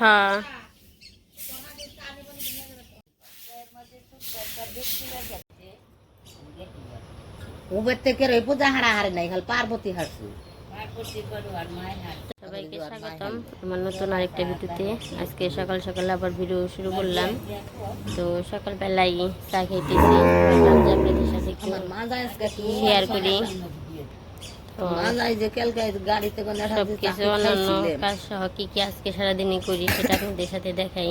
হ্যাঁ। উবের থেকে রে পূজা হারা হারে নাই খালি পার্বতী হারছু। সবাইকে স্বাগতম আমার নতুন আরেকটা ভিডিওতে। আজকে সকাল সকাল আবার ভিডিও শুরু করলাম। তো সকালবেলায় চা খেতেছি আপনাদের সাথে কি শেয়ার করি। তো মা যায় যে কালকে গাড়িতে করে সব কিছু অন্যান্য কাজ সহ কি কি আজকে সারাদিনই করি সেটা আপনাদের সাথে দেখাই।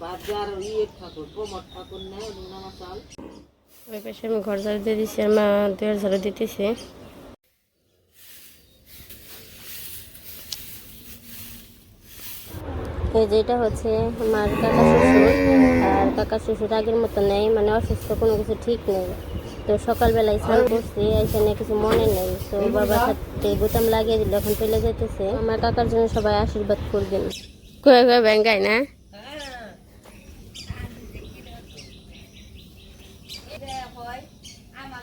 বাজার ইয়ে ঠাকুর প্রমোদ ঠাকুর নেই চাল ওই পাশে আমি ঘর ঝাড়ু দিয়ে দিচ্ছি আর মা দুয়ার ঝাড়ু দিতেছে। এই যেটা হচ্ছে আমার কাকা শ্বশুর, আর কাকা শ্বশুর আগের মতো নেই মানে অসুস্থ, কোনো কিছু ঠিক নেই। তো সকালবেলায় স্নান করছি এখানে কিছু মনে নেই। তো বাবার সাথে বোতাম লাগিয়ে দিল, এখন চলে যেতেছে আমার কাকার জন্য সবাই আশীর্বাদ করবেন। কয়ে কয়ে ব্যাঙ্গাই না?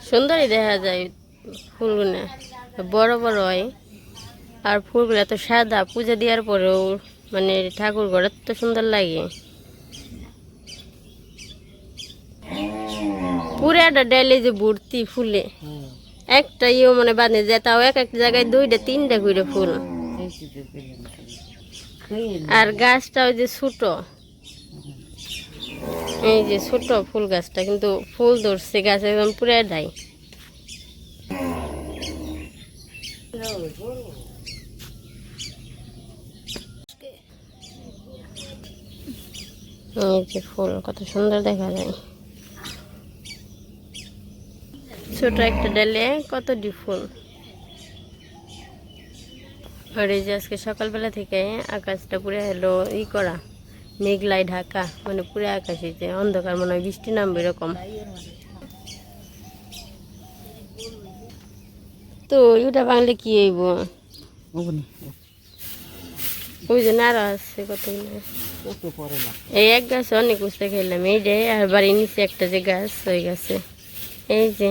সুন্দরই দেখা যায় ফুলগুলো বড় বড় হয়। আর ফুলগুলো তো সাদা পূজা দেওয়ার পরেও মানে ঠাকুর ঘরে তো সুন্দর লাগে। পুরাটা ডাইলে যে ভর্তি ফুলে একটা ইয়েও মানে বাঁধে যায় তাও এক এক জায়গায় দুইটা তিনটা করে ফুল। আর গাছটা ওই যে ছোট। এই যে ছোট ফুল গাছটা, কিন্তু ফুল ধরছে, গাছ একদম পুরাটাই এই যে ফুল, কত সুন্দর দেখা যায়। ছোট একটা ডালে কতটি ফুল? আর এই যে আজকে সকালবেলা থেকে আকাশটা পুরো হলো ই করা। মেঘলাই ঢাকা মানে পুরো আকাশে যে অন্ধকার মনে হয় বৃষ্টি নামবে এরকম। তো ওটা বাংলে কি হইব? ওই যে নাড়া আছে কতগুলো? এই এক গাছ অনেক উঠতে খেলাম এই যে আর বাড়ির নিচে একটা যে গাছ ওই গাছে। এই যে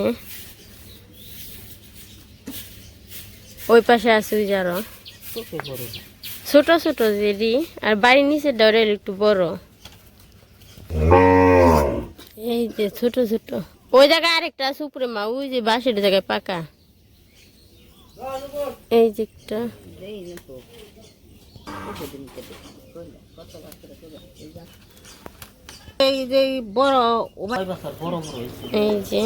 ওই পাশে আছে ওই যে আরও। ছোট ছোট যেরি, আর বাড়ির নিচে ডরে একটু বড়। এই যে ছোট ছোট। ওই জায়গায় আরেকটা আছে উপরে, মা, ওই যে বাঁশের জায়গায় পাকা। এই যে একটা। এই যে বড়, এই যে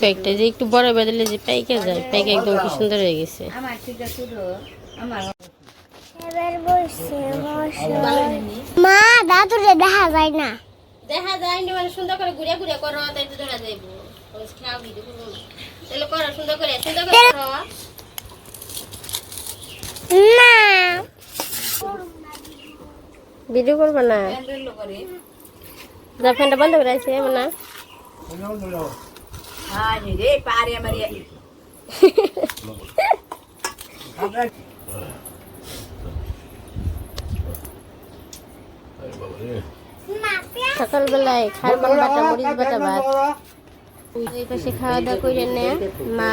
কয়েকটা যে একটু বড় বেদলে যে পাইকা যায়, পাইকা একদম কি সুন্দর হয়ে গেছে। মা দাদুরে দেখা যায় না। দেখা যায় নি মানে সুন্দর করে ঘুরে ঘুরে করো তাই তো ধরা যাইব। তাহলে করো সুন্দর করে সুন্দর করে না ভিডিও করব না? যা ফ্যানটা বন্ধ করে আছে না? পারে আমার সকালবেলায় বাটা, মরিচ বাটা ভাত। খাওয়া দাওয়া মা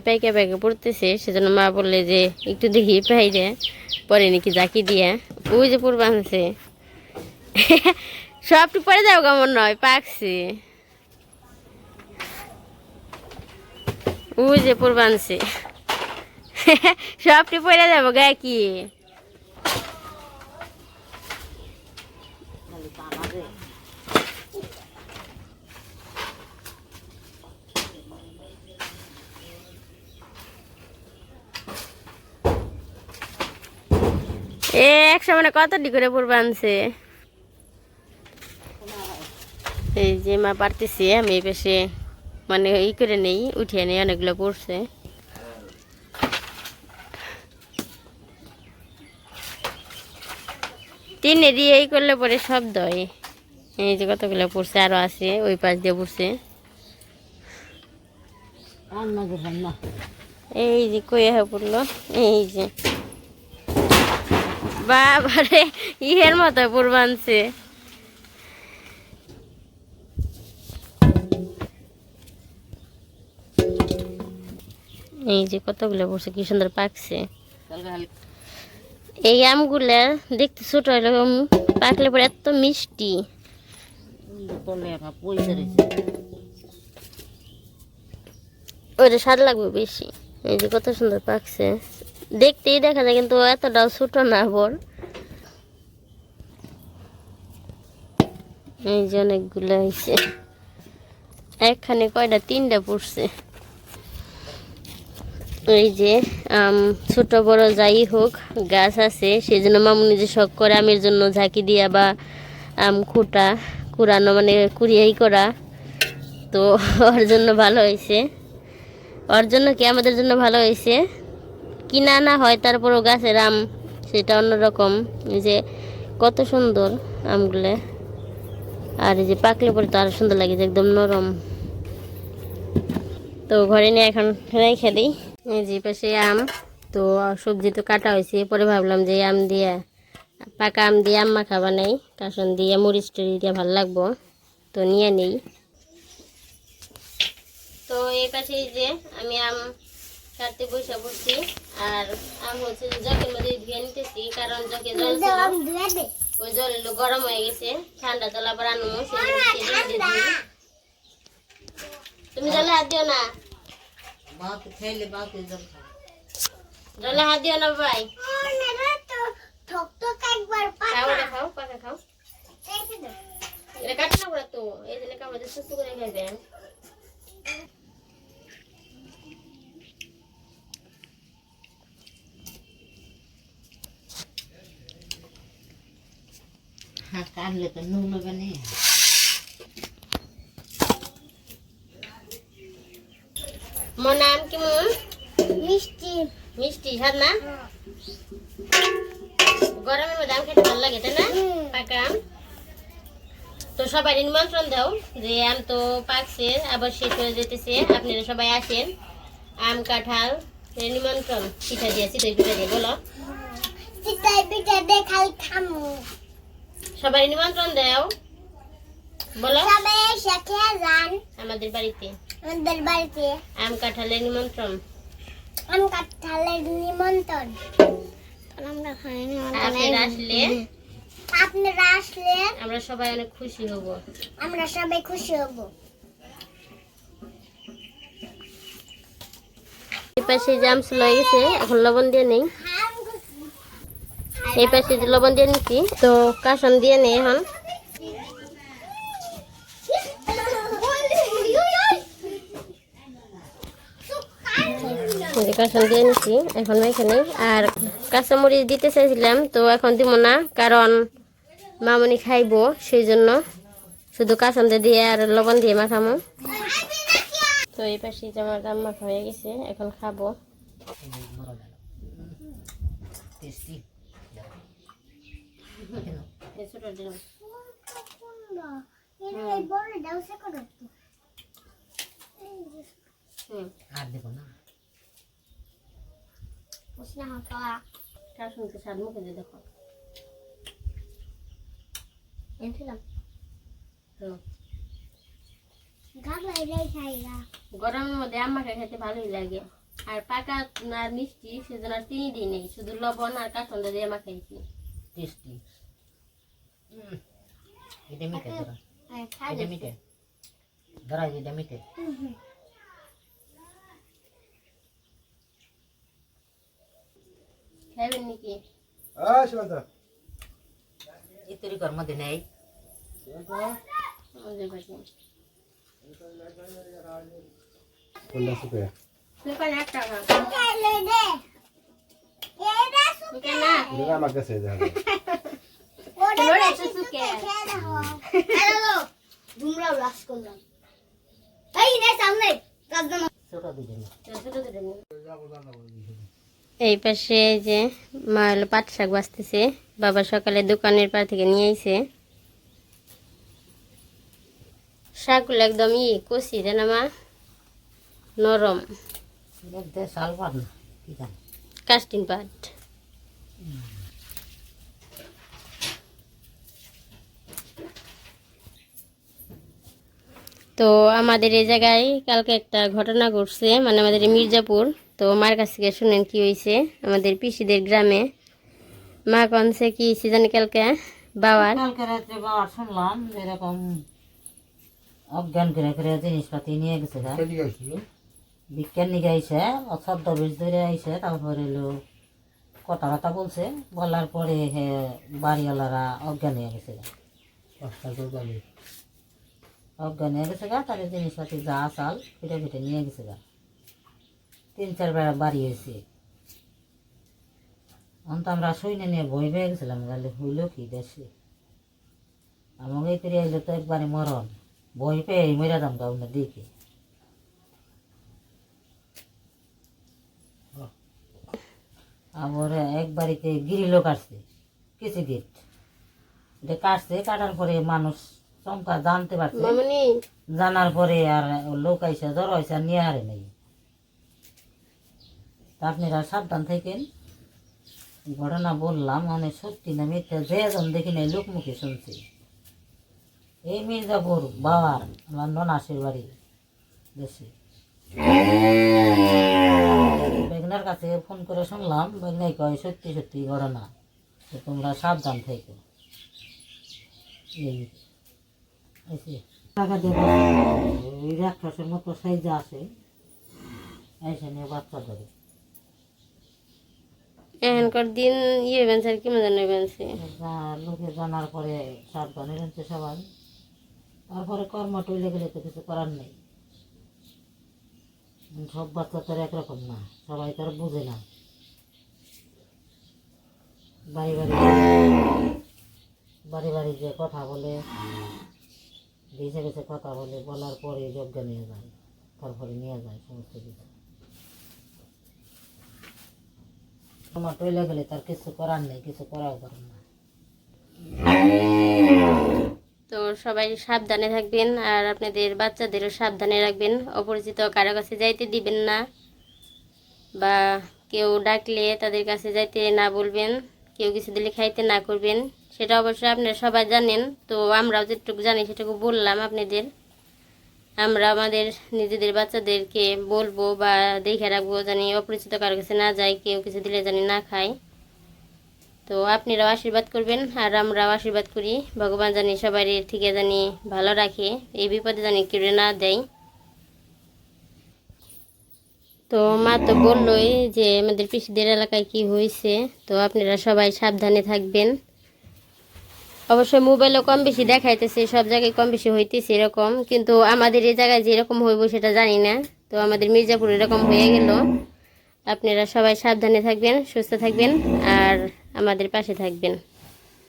পাইকে মা যে, একটু দেখি, পাই পরে জাকি যে সবটি পরে যাও কেমন নয়, পাকছে। ওই যে পূর্ব আনছে। সবটি পরে যাব, গায়ে কি? এ একশো মানে কতটি করে পড়বে আনছে এই যে মা পারতেছি আমি এই পাশে মানে ই করে নেই উঠিয়ে নেই অনেকগুলো পড়ছে। তিনে দিয়ে এই করলে পরে শব্দ হয় এই যে কতগুলো পড়ছে আরও আছে ওই পাশ দিয়ে পড়ছে। এই যে কইয়া হয়ে পড়ল এই যে বাবারে ইহের মতো পূর্বাঞ্চে এই যে কতগুলো পড়ছে কি সুন্দর পাকছে। এই আমগুলা দেখতে ছোট এরকম পাকলে পরে এত মিষ্টি। ওইটা স্বাদ লাগবে বেশি। এই যে কত সুন্দর পাকছে। দেখতেই দেখা যায়, কিন্তু এতটাও ছোট না বর। এই যে অনেকগুলো হয়েছে একখানে কয়টা, তিনটা পড়ছে। এই যে ছোট বড় যাই হোক, গাছ আছে সেই জন্য মামুনি যে শখ করে আমের জন্য ঝাঁকি দিয়া বা আম খুঁটা, কুড়ানো মানে কুড়িয়াই করা, তো ওর জন্য ভালো হয়েছে ওর জন্য কি আমাদের জন্য ভালো হয়েছে কিনা না হয়, তারপরও গাছের আম সেটা অন্যরকম। যে কত সুন্দর আমগুলো। আর এই যে পাকলে পরে তো আরও সুন্দর লাগে, যে একদম নরম। তো ঘরে নিয়ে এখন রেখে দিই। এই যে পাশে আম, তো সবজি তো কাটা হয়েছে। পরে ভাবলাম যে আম দিয়ে, পাকা আম দিয়ে আম মাখা বানাই কাসন দিয়ে মরিচ টরি দিয়ে ভালো লাগবো। তো নিয়ে নেই। তো এই পাশে যে আমি আম কাটতে বসে পড়ছি আর আম হচ্ছে যে জগের মধ্যে ধুয়ে নিতেছি কারণ জকে জল ওই জল গরম হয়ে গেছে ঠান্ডা জল আবার দিই। তুমি জলে হাত দিও না। জল হাত দিও না ভাই। ঠক ঠক খাও এটা খাও। এটা কাটে না তো এই জন্য কামড়ে সুস্থ করে খাইবে। কাটলে তো নুন হবে না মোর নাম কি মোর মিষ্টি মিষ্টি স্বাদ না গরমের মধ্যে আম খেতে ভালো লাগে তাই না পাকা আম তো সবাই নিমন্ত্রণ দাও যে আম তো পাকছে আবার শেষ হয়ে যেতেছে আপনারা সবাই আসেন আম কাঁঠাল নিমন্ত্রণ পিঠা দিয়ে চিতই পিঠা দিয়ে বলো চিতাই পিঠা দেখাই খামু সবাই নিমন্ত্রণ দাও। বলো। সবাই এসে খেয়ে যান। আমাদের বাড়িতে। আমাদের বাড়িতে। আম কাঁঠালের নিমন্ত্রণ। আম কাঁঠালের নিমন্ত্রণ। আমরা খাইনি আপনারা আসলে? আপনারা আসলে? আমরা সবাই অনেক খুশি হব। আমরা সবাই খুশি হব। এই পাশে জাম ছিল হয়ে গেছে। এখন লবণ দিয়ে নেই। এই পাশে লবণ দিয়ে নিচ্ছি তো কাসন দিয়ে নেই এখন। কাসন দিয়ে নিচ্ছি এখন এখানে আর কাঁচামরিচ দিতে চাইছিলাম, তো এখন দিব না, কারণ মামনি খাইব সেই জন্য শুধু কাঁচন দিয়ে আর লবণ দিয়ে মাখামো। তো এই পাশে আমার মাখা হয়ে গেছে, এখন খাব টেস্টি এই ছোট। হুম। আর দেবো না। শুনতে স্বাদ মুখে দিয়ে দেখো। গরমের মধ্যে আম্মাকে খেতে ভালোই লাগে। আর পাকা আর মিষ্টি সেজন্য আর চিনি দিই নেই। শুধু লবণ আর কাঁচন্দ দিয়ে মাখাইছি টেস্টি। এটা ধরা এটা মিঠে। ধরা এটা নাকি? কোনটা সুপে? একটা দোকান না। এটা আমার কাছে দেখা তোমার দুজন এই পাশে এই যে মা হলো পাট শাক বাঁচতেছে বাবা সকালে দোকানের পা থেকে নিয়ে আইছে। শাকগুলো একদম ই কষি রে না মা? নরম। কাস্টিন পাট তো আমাদের এই জায়গায় কালকে একটা ঘটনা ঘটছে মানে আমাদের মির্জাপুর। তো মার কাছ থেকে শুনেন কি হয়েছে আমাদের পিসিদের গ্রামে। মা কনছে কি হয়েছে জানি কালকে বাবার? কালকে রাত্রে বাবা শুনলাম এরকম অজ্ঞান করে করে জিনিসপাতি নিয়ে গেছে। বিজ্ঞান নিয়ে আইসে ছদ্ম বিষ ধরে আইসে তারপরে এলো কথা কথা বলছে। বলার পরে হে বাড়িওয়ালারা অজ্ঞান হয়ে গেছে। অজ্ঞান হয়ে গেছে গা তাদের জিনিসপাতি যা চাল ফিটে ফিটে নিয়ে গেছে গা। তিন, চার বেড়া বাড়ি হয়েছে তো আমরা শুনে নিয়ে বই পেয়ে গেছিলাম তাহলে হইল কি দেশে? আমাকে করে এলো তো একবারে মরণ। বই পেয়ে মেরা দাম গাউন দিকে। আবার এক বাড়িতে গিরিলও কাটছে, কিছু গিট। এটা কাটছে, কাটার পরে মানুষ চমকা জানতে পারছে। মামনি। জানার পরে আর লোক আইসা জ্বর হয়েছে আর নিয়ে হারে নাই আপনারা সাবধান থাকেন। ঘটনা বললাম মানে সত্যি না মিথ্যা যে জন দেখি নাই লোক মুখে শুনছি। এই মির্জাপুর বাবার আমার ননাসের বাড়ি দেশে। বেগনার কাছে ফোন করে শুনলাম বেগনাই কয় সত্যি সত্যি ঘটনা তোমরা সাবধান থেকো। এই। টাকা দেবো ওই রাক্ষসের মতো সাইজে আছে। এসে নিয়ে বাচ্চা ধরে। এখানকার দিন ইয়ে বেনছে আর কি মজা নেই বেনছে। যা- লোকে জানার পরে সাবধানে রয়েছে সবাই। তারপরে কর্ম টইলে গেলে তো কিছু করার নেই। সব বাচ্চা তো একরকম না সবাই তো আর বুঝে না। বাড়ি বাড়ি বাড়ি বাড়ি যে কথা বলে। বেছে বেছে কথা বলে, বলার পরে যজ্ঞ নিয়ে যায়, তারপরে নিয়ে যায় সমস্ত কিছু। তোমার টইলে গেলে তার কিছু করার নেই, কিছু করাও পারে না তো সবাই সাবধানে থাকবেন, আর আপনাদের বাচ্চাদেরও সাবধানে রাখবেন। অপরিচিত কারও কাছে যাইতে দিবেন না, বা কেউ ডাকলে তাদের কাছে যাইতে না বলবেন, কেউ কিছু দিলে খাইতে না করবেন। সেটা অবশ্যই আপনারা সবাই জানেন। তো আমরাও যেটুকু জানি সেটুকু বললাম আপনাদের। আমরা আমাদের নিজেদের বাচ্চাদেরকে বলব বা দেখে রাখব জানি অপরিচিত কারও কাছে না যায়, কেউ কিছু দিলে জানি না খায়। তো আপনারাও আশীর্বাদ করবেন আর আমরাও আশীর্বাদ করি। ভগবান জানি সবাই থেকে জানি ভালো রাখে। এই বিপদে জানি কেউ না দেয়। তো মা তো বললোই যে আমাদের পিসিদের এলাকায় কি হয়েছে। তো আপনারা সবাই সাবধানে থাকবেন। অবশ্যই মোবাইলও কম বেশি দেখাইতেছে, সব জায়গায় কম বেশি হইতেছে এরকম। কিন্তু আমাদের এই জায়গায় যেরকম হইব সেটা জানি না। তো আমাদের মির্জাপুর এরকম হয়ে গেল। আপনারা সবাই সাবধানে থাকবেন, সুস্থ থাকবেন, আর আমাদের পাশে থাকবেন।